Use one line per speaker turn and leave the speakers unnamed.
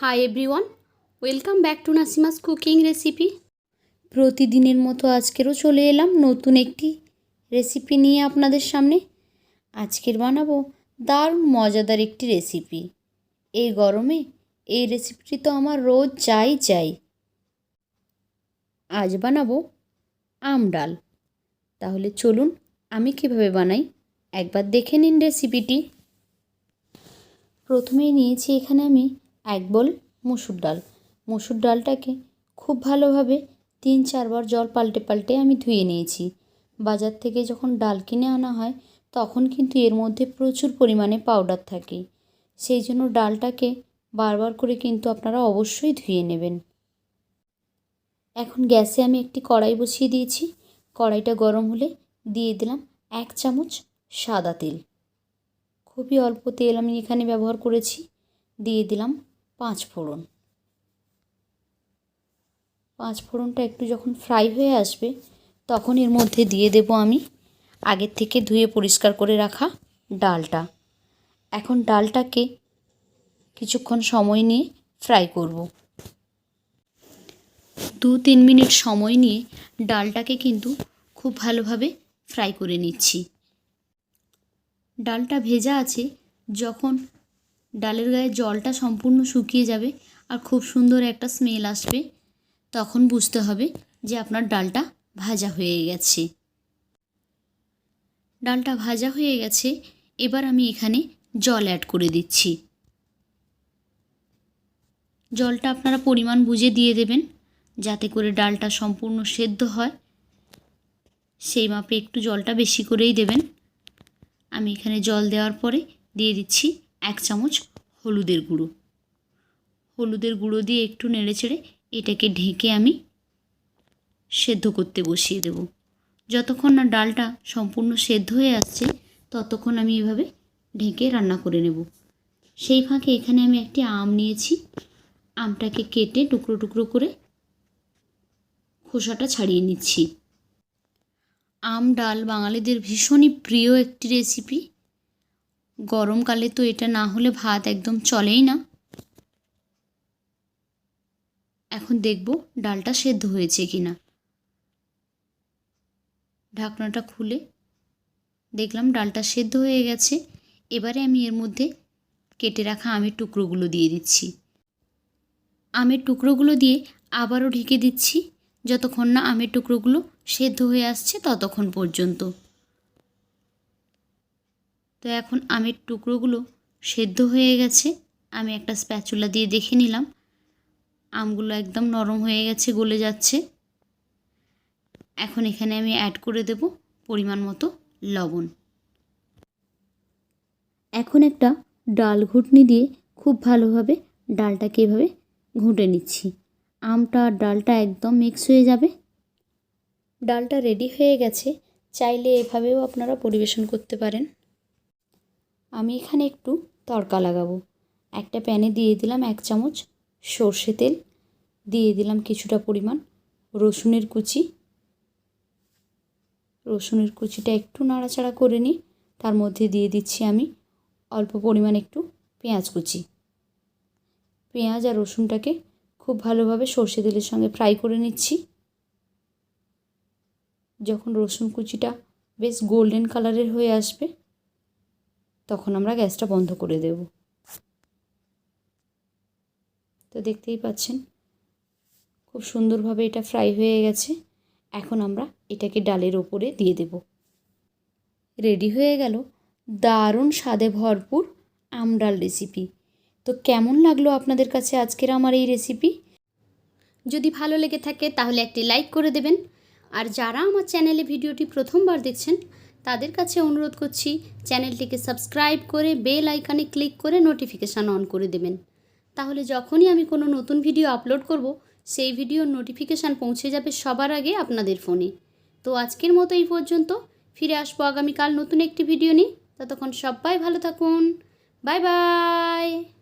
Hi everyone welcome back to Nasima's cooking recipe প্রতিদিনের মতো আজকেরও চলে এলাম নতুন একটি রেসিপি নিয়ে আপনাদের সামনে। আজকের বানাবো দারুণ মজাদার একটি রেসিপি এই গরমে এই রেসিপিটি তো আমার রোজ চাই চাই আজ বানাবো আম ডাল। তাহলে চলুন আমি কীভাবে বানাই একবার দেখে নিন রেসিপিটি প্রথমেই নিয়েছি এখানে আমি এক বল মুসুর ডাল। মুসুর ডালটাকে খুব ভালোভাবে তিন চারবার জল পাল্টে পাল্টে আমি ধুয়ে নিয়েছি। বাজার থেকে যখন ডাল কিনে আনা হয়, তখন কিন্তু এর মধ্যে প্রচুর পরিমাণে পাউডার থাকে। সেই জন্য ডালটাকে বারবার করে কিন্তু আপনারা অবশ্যই ধুয়ে নেবেন। এখন গ্যাসে আমি একটি কড়াই বসিয়ে দিয়েছি। কড়াইটা গরম হলে দিয়ে দিলাম এক চামচ সাদা তেল। খুবই অল্প তেল আমি এখানে ব্যবহার করেছি। দিয়ে দিলাম পাঁচ ফোড়ন। পাঁচ ফোড়নটা একটু যখন ফ্রাই হয়ে আসবে, তখন এর মধ্যে দিয়ে দেব আমি আগের থেকে ধুয়ে পরিষ্কার করে রাখা ডালটা। এখন ডালটাকে কিছুক্ষণ সময় নিয়ে ফ্রাই করব। দু তিন মিনিট সময় নিয়ে ডালটাকে কিন্তু খুব ভালোভাবে ফ্রাই করে নিচ্ছি। ডালটা ভেজা আছে, যখন ডালের গায়ে জলটা সম্পূর্ণ শুকিয়ে যাবে আর খুব সুন্দর একটা স্মেল আসবে। তখন বুঝতে হবে যে আপনার ডালটা ভাজা হয়ে গেছে। ডালটা ভাজা হয়ে গেছে, এবার আমি এখানে জল অ্যাড করে দিচ্ছি। জলটা আপনারা পরিমাণ বুঝে দিয়ে দেবেন যাতে করে ডালটা সম্পূর্ণ সেদ্ধ হয়। সেই মাপে একটু জলটা বেশি করেই দেবেন। আমি এখানে জল দেওয়ার পরে দিয়ে দিচ্ছি এক চামচ হলুদের গুঁড়ো। হলুদের গুঁড়ো দিয়ে একটু নেড়েচেড়ে এটাকে ঢেকে আমি সেদ্ধ করতে বসিয়ে দেব। যতক্ষণ না ডালটা সম্পূর্ণ সেদ্ধ হয়ে আসছে, ততক্ষণ আমি এভাবে ঢেকে রান্না করে নেব। সেই ফাঁকে এখানে আমি একটি আম নিয়েছি। আমটাকে কেটে টুকরো টুকরো করে খোসাটা ছাড়িয়ে নিচ্ছি। আম, ডাল বাঙালিদের ভীষণই প্রিয় একটি রেসিপি গরমকালে তো এটা না হলে ভাত একদম চলেই না। এখন দেখব ডালটা সেদ্ধ হয়েছে কি না ঢাকনাটা খুলে দেখলাম ডালটা সেদ্ধ হয়ে গেছে। এবারে আমি এর মধ্যে কেটে রাখা আমের টুকরোগুলো দিয়ে দিচ্ছি। আমের টুকরোগুলো দিয়ে আবারও ঢেকে দিচ্ছি। যতক্ষণ না আমের টুকরোগুলো সেদ্ধ হয়ে আসছে ততক্ষণ পর্যন্ত। তো এখন আমের টুকরোগুলো সেদ্ধ হয়ে গেছে। আমি একটা স্প্যাচুলা দিয়ে দেখে নিলাম। আমগুলো একদম নরম হয়ে গেছে, গলে যাচ্ছে। এখন এখানে আমি অ্যাড করে দেব পরিমাণ মতো লবণ। এখন একটা ডাল ঘুটনি দিয়ে খুব ভালোভাবে ডালটাকে এভাবে ঘুঁটে নিচ্ছি। আমটা আর ডালটা একদম মিক্স হয়ে যাবে। ডালটা রেডি হয়ে গেছে। চাইলে এভাবেও আপনারা পরিবেশন করতে পারেন। আমি এখানে একটু তড়কা লাগাবো। একটা প্যানে দিয়ে দিলাম এক চামচ সর্ষে তেল, দিয়ে দিলাম কিছুটা পরিমাণ রসুনের কুচি। রসুনের কুচিটা একটু নাড়াচাড়া করে নিই, তার মধ্যে দিয়ে দিচ্ছি আমি অল্প পরিমাণ একটু পেঁয়াজ কুচি। পেঁয়াজ আর রসুনটাকে খুব ভালোভাবে সর্ষে তেলের সঙ্গে ফ্রাই করে নিচ্ছি। যখন রসুন কুচিটা বেশ গোল্ডেন কালারের হয়ে আসবে তখন আমরা গ্যাসটা বন্ধ করে দেব। তো দেখতেই পাচ্ছেন, খুব সুন্দরভাবে এটা ফ্রাই হয়ে গেছে। এখন আমরা এটাকে ডালের ওপরে দিয়ে দেব। রেডি হয়ে গেল দারুণ স্বাদে ভরপুর আমডাল রেসিপি। তো কেমন লাগল আপনাদের কাছে আজকের আমার এই রেসিপি? যদি ভালো লেগে থাকে তাহলে একটি লাইক করে দেবেন। আর যারা আমার চ্যানেলে ভিডিওটি প্রথমবার দেখছেন তাদের কাছে অনুরোধ করছি চ্যানেলটিকে সাবস্ক্রাইব করে বেল আইকনে ক্লিক করে নোটিফিকেশান অন করে দেবেন। তাহলে যখনই আমি কোনো নতুন ভিডিও আপলোড করব, সেই ভিডিওর নোটিফিকেশান পৌঁছে যাবে সবার আগে আপনাদের ফোনে। তো আজকের মতো এই পর্যন্ত। ফিরে আসব আগামীকাল নতুন একটি ভিডিও নিয়ে। ততক্ষণ সবাই ভালো থাকুন। Bye bye.